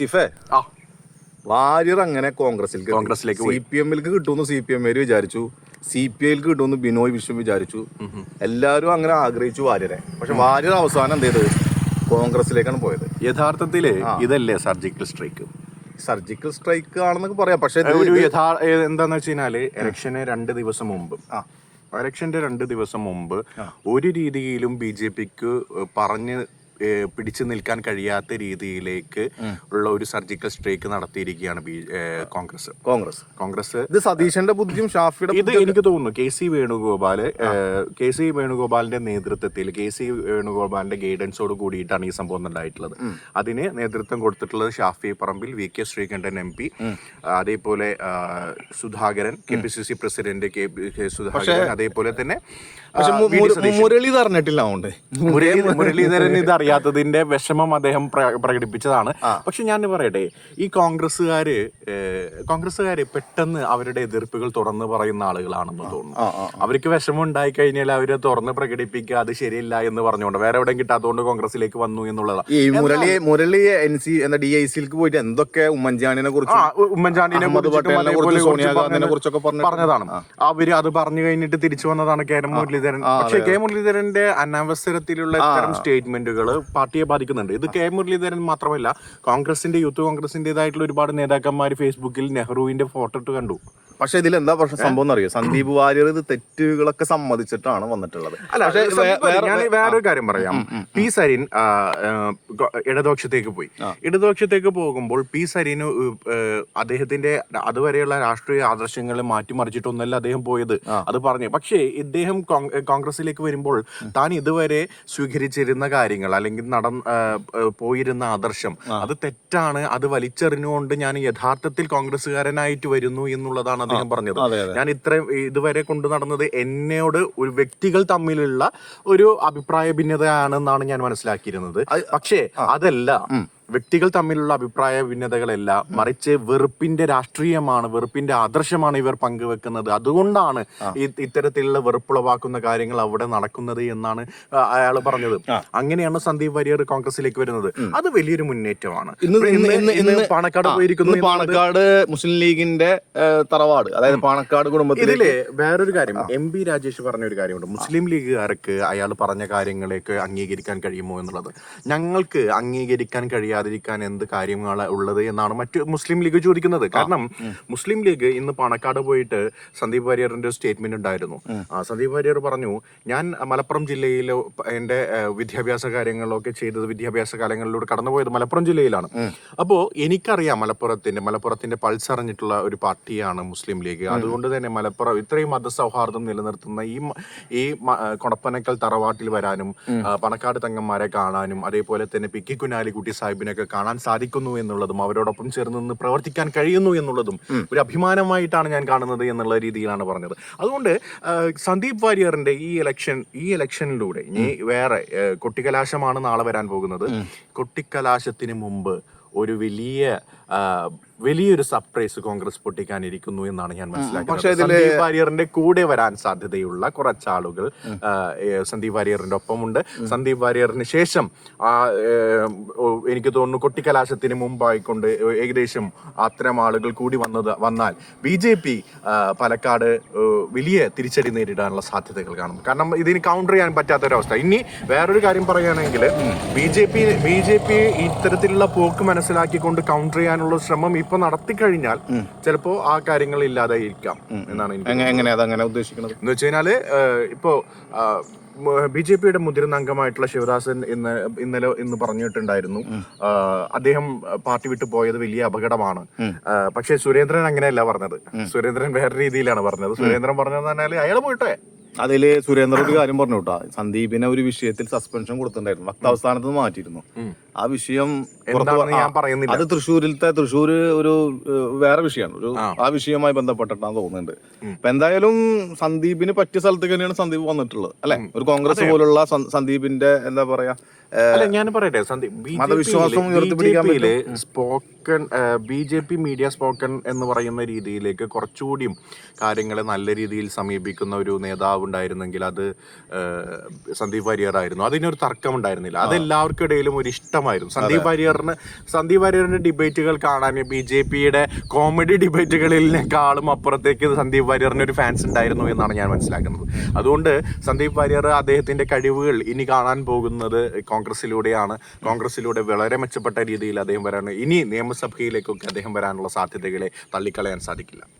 ചിഫേ ആ. വാര്യർ അങ്ങനെ കോൺഗ്രസിലേക്ക് കോൺഗ്രസിലേക്ക് സി പി എമ്മിലേക്ക് കിട്ടുമെന്ന് സി പി എം വിചാരിച്ചു. സി പി ഐക്ക് കിട്ടുമെന്ന് ബിനോയ് വിശ്വം വിചാരിച്ചു. എല്ലാവരും അങ്ങനെ ആഗ്രഹിച്ചു വാര്യരെ. പക്ഷെ വാര്യർ അവസാനം എന്ത് ചെയ്ത്? കോൺഗ്രസിലേക്കാണ് പോയത്. യഥാർത്ഥത്തിൽ ഇതല്ലേ സർജിക്കൽ സ്ട്രൈക്ക്? സർജിക്കൽ സ്ട്രൈക്ക് ആണെന്നൊക്കെ പറയാം. പക്ഷെ ഒരു യഥാർത്ഥ എന്താന്ന് വെച്ച് കഴിഞ്ഞാൽ ഇലക്ഷന് രണ്ട് ദിവസം മുമ്പ്. ആ. ഇലക്ഷന്റെ രണ്ട് ദിവസം മുമ്പ് ഒരു രീതിയിലും ബി ജെ പിക്ക് പറഞ്ഞ് പിടിച്ചു നിൽക്കാൻ കഴിയാത്ത രീതിയിലേക്ക് ഉള്ള ഒരു സർജിക്കൽ സ്ട്രൈക്ക് നടത്തിയിരിക്കുകയാണ് ബി കോൺഗ്രസ്. കോൺഗ്രസ്. കോൺഗ്രസ് ഇത് സതീശന്റെ ബുദ്ധിയും ഷാഫിയുടെ ഇത് എനിക്ക് തോന്നുന്നു K C Venugopal K C വേണുഗോപാലിന്റെ നേതൃത്വത്തിൽ കെ സി വേണുഗോപാലിന്റെ ഗൈഡൻസോട് കൂടിയിട്ടാണ് ഈ സംഭവം ഉണ്ടായിട്ടുള്ളത്. അതിന് നേതൃത്വം കൊടുത്തിട്ടുള്ളത് Shafi Parambil V K Sreekandan M P അതേപോലെ Sudhakaran K P C C president K P- Sudhakaran അതേപോലെ തന്നെ ആ, പക്ഷെ മു- വി ഡി മുര- സതീശൻ. മുരളി അറിഞ്ഞിട്ടില്ല അതുകൊണ്ട്. മുരളി മുരളീധരൻ ഇത് അറിയാത്തതിന്റെ വിഷമം അദ്ദേഹം പ്ര- പ്രകടിപ്പിച്ചതാണ്. പക്ഷെ ഞാൻ പറയട്ടെ ഈ കോൺഗ്രസ്സുകാര് കോൺഗ്രസ്സുകാര് പെട്ടെന്ന് അവരുടെ എതിർപ്പുകൾ തുറന്ന് പറയുന്ന ആളുകളാണെന്ന് തോന്നുന്നു. അവർക്ക് വിഷമം ഉണ്ടായി കഴിഞ്ഞാൽ അവർ തുറന്ന് പ്രകടിപ്പിക്കുക അത് ശരിയല്ല എന്ന് പറഞ്ഞുകൊണ്ട് വേറെ എവിടെയും കിട്ടാത്തതുകൊണ്ട് കോൺഗ്രസിലേക്ക് വന്നു എന്നുള്ളതാണ്. ഈ മുരളി മുരളി എൻ സി എന്താ ഡി ഐ സിയിലേക്ക് പോയിട്ട് എന്തൊക്കെ ഉമ്മൻചാണ്ടിനെ കുറിച്ച് ഉമ്മൻചാണ്ടിനെ കുറിച്ചൊക്കെ പറഞ്ഞതാണ്. അവർ അത് പറഞ്ഞു കഴിഞ്ഞിട്ട് തിരിച്ചു വന്നതാണ് കെ എം മുരളീധരൻ. പക്ഷെ കെ മുരളീധരന്റെ അനവസരത്തിലുള്ള ഇത്തരം സ്റ്റേറ്റ്മെന്റുകൾ പാർട്ടിയെ ബാധിക്കുന്നുണ്ട്. ഇത് കെ. മുരളീധരൻ മാത്രമല്ല കോൺഗ്രസിന്റെ യൂത്ത് കോൺഗ്രസിന്റേതായിട്ടുള്ള ഒരുപാട് നേതാക്കന്മാർ ഫേസ്ബുക്കിൽ നെഹ്റുവിന്റെ ഫോട്ടോ ഇട്ട് കണ്ടു. പക്ഷെ ഇതിൽ എന്താ പ്രശ്നം? സംഭവം എന്നറിയോ സന്ദീപ് വാര്യർ ഇത് തെറ്റുകളൊക്കെ സമ്മതിച്ചിട്ടാണ് വന്നിട്ടുള്ളത്. അല്ല പക്ഷേ ഞാൻ വേറൊരു കാര്യം പറയാം. പി സരിൻ ഇടതുപക്ഷത്തേക്ക് പോയി. ഇടതുപക്ഷത്തേക്ക് പോകുമ്പോൾ പി സരിന് അദ്ദേഹത്തിന്റെ അതുവരെയുള്ള രാഷ്ട്രീയ ആദർശങ്ങളെ മാറ്റിമറിച്ചിട്ടൊന്നല്ല അദ്ദേഹം പോയത്. അത് പറഞ്ഞു. പക്ഷേ ഇദ്ദേഹം കോൺ- കോൺഗ്രസിലേക്ക് വരുമ്പോൾ താൻ ഇതുവരെ സ്വീകരിച്ചിരുന്ന കാര്യങ്ങൾ അല്ലെങ്കിൽ ആ, പോയിരുന്ന ആദർശം അത് തെറ്റാണ്. അത് വലിച്ചെറിഞ്ഞുകൊണ്ട് ഞാൻ യഥാർത്ഥത്തിൽ കോൺഗ്രസ്സുകാരനായിട്ട് വരുന്നു എന്നുള്ളതാണ് അദ്ദേഹം പറഞ്ഞത്. ഞാൻ ഇത്രയും ഇതുവരെ കൊണ്ടു നടന്നത് എന്നോട് ഒരു വ്യക്തികൾ തമ്മിലുള്ള ഒരു അഭിപ്രായ ഭിന്നതയാണെന്നാണ് ഞാൻ മനസ്സിലാക്കിയിരുന്നത്. പക്ഷേ അതല്ല. വ്യക്തികൾ തമ്മിലുള്ള അഭിപ്രായ ഭിന്നതകളല്ല മറിച്ച് വെറുപ്പിന്റെ രാഷ്ട്രീയമാണ് വെറുപ്പിന്റെ ആദർശമാണ് ഇവർ പങ്കുവെക്കുന്നത്. അതുകൊണ്ടാണ് ഇത്തരത്തിലുള്ള വെറുപ്പുളവാക്കുന്ന കാര്യങ്ങൾ അവിടെ നടക്കുന്നത് എന്നാണ് അയാൾ പറഞ്ഞത്. അങ്ങനെയാണ് സന്ദീപ് വാര്യർ കോൺഗ്രസിലേക്ക് വരുന്നത്. അത് വലിയൊരു മുന്നേറ്റമാണ്. പാണക്കാട് പോയിരിക്കുന്നു പാണക്കാട് മുസ്ലിം ലീഗിന്റെ തറവാട് അതായത് പാണക്കാട് കുടുംബത്തിൽ ഇതിലെ വേറൊരു കാര്യം. എം പി രാജേഷ് പറഞ്ഞ ഒരു കാര്യമുണ്ട് മുസ്ലിം ലീഗുകാർക്ക് അയാൾ പറഞ്ഞ കാര്യങ്ങളെയൊക്കെ അംഗീകരിക്കാൻ കഴിയുമോ എന്നുള്ളത്. ഞങ്ങൾക്ക് അംഗീകരിക്കാൻ കഴിയാതിരിക്കാൻ എന്ത് കാര്യങ്ങളാണ് ഉള്ളത് എന്നാണ് മറ്റു മുസ്ലിം ലീഗ് ചോദിക്കുന്നത്. കാരണം മുസ്ലിം ലീഗ് ഇന്ന് പണക്കാട് പോയിട്ട് സന്ദീപ് വാര്യറിന്റെ ഒരു സ്റ്റേറ്റ്മെന്റ് ഉണ്ടായിരുന്നു. സന്ദീപ് വാര്യർ പറഞ്ഞു ഞാൻ മലപ്പുറം ജില്ലയിലെ എന്റെ വിദ്യാഭ്യാസ കാര്യങ്ങളൊക്കെ ചെയ്തത് വിദ്യാഭ്യാസ കാലങ്ങളിലൂടെ കടന്നുപോയത് മലപ്പുറം ജില്ലയിലാണ്. അപ്പോൾ എനിക്കറിയാം മലപ്പുറത്തിന്റെ മലപ്പുറത്തിന്റെ പൾസ് അറിഞ്ഞിട്ടുള്ള ഒരു പാർട്ടിയാണ് മുസ്ലിം ലീഗ്. അതുകൊണ്ട് തന്നെ മലപ്പുറം ഇത്രയും മതസൗഹാർദ്ദം നിലനിർത്തുന്ന ഈ ഈ കൊണപ്പനക്കൽ കൊടപ്പനക്കൽ തറവാട്ടിൽ വരാനും പണക്കാട് തങ്ങന്മാരെ കാണാനും അതേപോലെ തന്നെ പിക്കി കുഞ്ഞാലിക്കുട്ടി സാഹിബിനൊക്കെ കാണാൻ സാധിക്കുന്നു എന്നുള്ളതും അവരോടൊപ്പം ചേർന്ന് നിന്ന് പ്രവർത്തിക്കാൻ കഴിയുന്നു എന്നുള്ളതും ഒരു അഭിമാനമായിട്ടാണ് ഞാൻ കാണുന്നത് എന്നുള്ള രീതിയിലാണ് പറഞ്ഞത്. അതുകൊണ്ട് സന്ദീപ് വാര്യറിന്റെ ഈ ഇലക്ഷൻ ഈ ഇലക്ഷനിലൂടെ ഇനി വേറെ കൊട്ടിക്കലാശമാണ് നാളെ വരാൻ പോകുന്നത്. കൊട്ടിക്കലാശത്തിന് മുമ്പ് ഒരു വലിയ വലിയൊരു സർപ്രൈസ് കോൺഗ്രസ് പൊട്ടിക്കാനിരിക്കുന്നു എന്നാണ് ഞാൻ മനസ്സിലാക്കുന്നത്. സന്ദീപ് വാര്യറിന്റെ കൂടെ വരാൻ സാധ്യതയുള്ള കുറച്ചാളുകൾ സന്ദീപ് വാര്യറിന്റെ ഒപ്പമുണ്ട്. സന്ദീപ് വാര്യറിന് ശേഷം എനിക്ക് തോന്നുന്നു കൊട്ടിക്കലാശത്തിന് മുമ്പായിക്കൊണ്ട് ഏകദേശം അത്തരം ആളുകൾ കൂടി വന്നത് വന്നാൽ ബി ജെ പി പാലക്കാട് വലിയ തിരിച്ചടി നേരിടാനുള്ള സാധ്യതകൾ കാണും. കാരണം ഇതിന് കൗണ്ടർ ചെയ്യാൻ പറ്റാത്തൊരവസ്ഥ. ഇനി വേറൊരു കാര്യം പറയുകയാണെങ്കിൽ B J P B J P ഇത്തരത്തിലുള്ള പോക്ക് മനസ്സിലാക്കിക്കൊണ്ട് കൗണ്ടർ ചെയ്യാനുള്ള ശ്രമം ഇപ്പൊ നടത്തി കഴിഞ്ഞാൽ ചിലപ്പോ ആ കാര്യങ്ങൾ ഇല്ലാതായിരിക്കാം എന്നാണ് എനിക്ക് എങ്ങനെ അതങ്ങനെ ഉദ്ദേശിക്കുന്നത്? എന്ന് വെച്ച് കഴിഞ്ഞാൽ ഇപ്പോ ബി ജെ പിയുടെ മുതിർന്ന അംഗമായിട്ടുള്ള ശിവദാസൻ ഇന്ന് ഇന്നലെ ഇന്ന് പറഞ്ഞിട്ടുണ്ടായിരുന്നു. അദ്ദേഹം പാർട്ടി വിട്ടു പോയത് വലിയ അപകടമാണ്. പക്ഷെ സുരേന്ദ്രൻ അങ്ങനെയല്ല പറഞ്ഞത്. സുരേന്ദ്രൻ വേറെ രീതിയിലാണ് പറഞ്ഞത്. സുരേന്ദ്രൻ പറഞ്ഞതെന്ന് പറഞ്ഞാൽ അയാൾ പോയിട്ടെ. അതിൽ സുരേന്ദ്രൻ ഒരു കാര്യം പറഞ്ഞു കേട്ടോ സന്ദീപിനെ ഒരു വിഷയത്തിൽ സസ്പെൻഷൻ കൊടുത്തിട്ടുണ്ടായിരുന്നു. വക്താവസ്ഥാനത്ത് മാറ്റിയിരുന്നു. ആ വിഷയം ഞാൻ പറയുന്നില്ല. അത് തൃശ്ശൂരിലത്തെ തൃശ്ശൂർ ഒരു വേറെ വിഷയമാണ്. ഒരു ആ. വിഷയവുമായി ബന്ധപ്പെട്ടിട്ടാണ് തോന്നുന്നുണ്ട്. അപ്പൊ എന്തായാലും സന്ദീപിന് പറ്റിയ സ്ഥലത്ത് തന്നെയാണ് സന്ദീപ് വന്നിട്ടുള്ളത് അല്ലെ? ഒരു കോൺഗ്രസ് പോലുള്ള സന്ദീപിന്റെ എന്താ പറയാ ഞാൻ പറയട്ടെ മതവിശ്വാസം ഉയർത്തിപ്പിടിക്കാൻ spoken B J P media spoken എന്ന് പറയുന്ന രീതിയിലേക്ക് കുറച്ചുകൂടിയും കാര്യങ്ങളെ നല്ല രീതിയിൽ സമീപിക്കുന്ന ഒരു നേതാവ് ഉണ്ടായിരുന്നെങ്കിൽ അത് സന്ദീപ് വാര്യർ ആയിരുന്നു. അതിനൊരു തർക്കം ഉണ്ടായിരുന്നില്ല അത് എല്ലാവർക്കും ഇടയിലും ഒരു ഇഷ്ടം ഇഷ്ടമായിരുന്നു സന്ദീപ് വാര്യറിന് സന്ദീപ് വാര്യറിന്റെ ഡിബേറ്റുകൾ കാണാൻ ബി ജെ പിയുടെ കോമഡി ഡിബേറ്റുകളിലേക്കാളും അപ്പുറത്തേക്ക് സന്ദീപ് വാര്യറിന് ഒരു ഫാൻസ് ഉണ്ടായിരുന്നു എന്നാണ് ഞാൻ മനസ്സിലാക്കുന്നത്. അതുകൊണ്ട് സന്ദീപ് വാര്യർ അദ്ദേഹത്തിന്റെ കഴിവുകൾ ഇനി കാണാൻ പോകുന്നത് കോൺഗ്രസിലൂടെയാണ് കോൺഗ്രസിലൂടെ വളരെ മെച്ചപ്പെട്ട രീതിയിൽ അദ്ദേഹം വരാൻ ഇനി നിയമസഭയിലേക്കൊക്കെ അദ്ദേഹം വരാനുള്ള സാധ്യതകളെ തള്ളിക്കളയാൻ സാധിക്കില്ല.